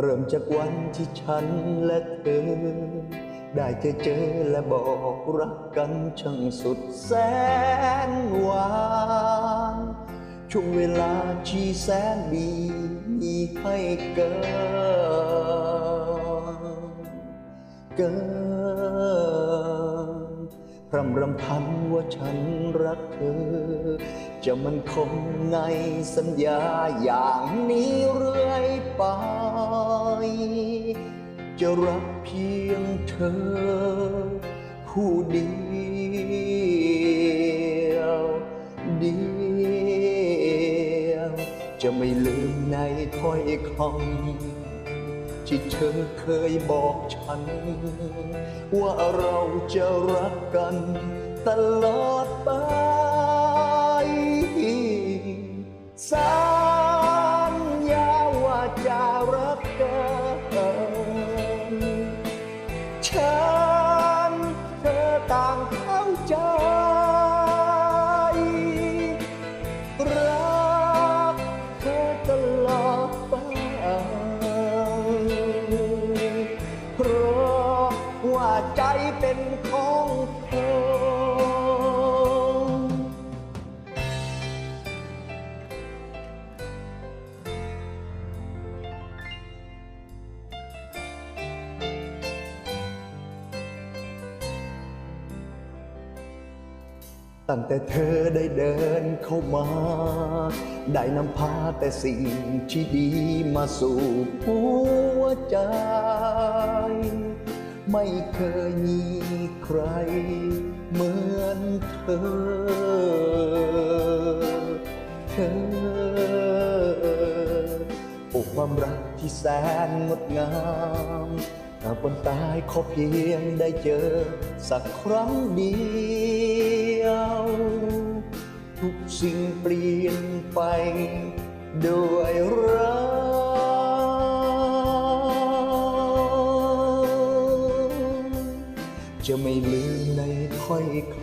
เริ่มจากวันที่ฉันและเธอ ได้เจอเจอและบอกรักกันช่างสุดแสนหวานช่วงเวลาที่แสนดีมีให้เกินเกิน พร่ำรำพันว่าฉันรักเธอ จะมันคงในสัญญาอย่างนี้เรื่อยไป จะรักเพียงเธอ ผู้เดียวเดียว จะไม่ลืมในถ้อยคำ ที่เธอเคยบอกฉัน ว่าเราจะรักกันตลอดไป เป็นของเธอ ตั้งแต่เธอได้เดินเข้ามา ได้นำพาแต่สิ่งที่ดีมาสู่หัวใจ ไม่เคยมีใครเหมือนเธอ เธอ โอ้ความรักที่แสนงดงามหากวันตายขอเพียงได้เจอสักครั้งเดียว ทุกสิ่งเปลี่ยนไปด้วย จะไม่ลืมในถ้อยค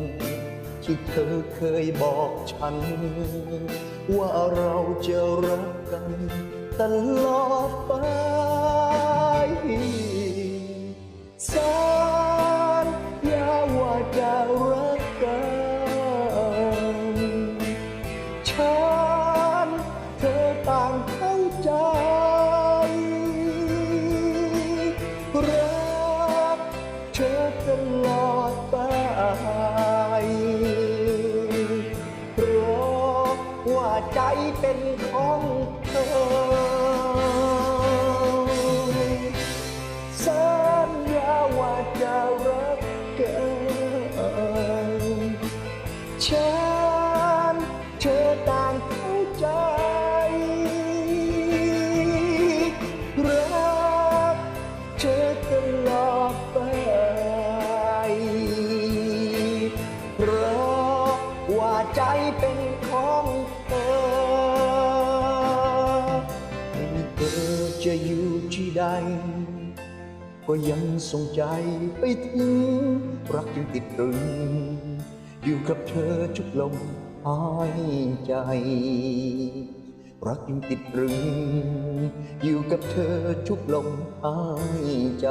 ำที่เธอเคยบอกฉัน ว่าเราจะรักกันตลอดไป เป็นของเธอสัญญาว่าจะรักกันฉันเธอต่าง ก็ยังส่งใจไปถึง รักยังติดตรึง อยู่กับเธอทุกลมหายใจ รักยังติดตรึง อยู่กับเธอทุกลมหายใจ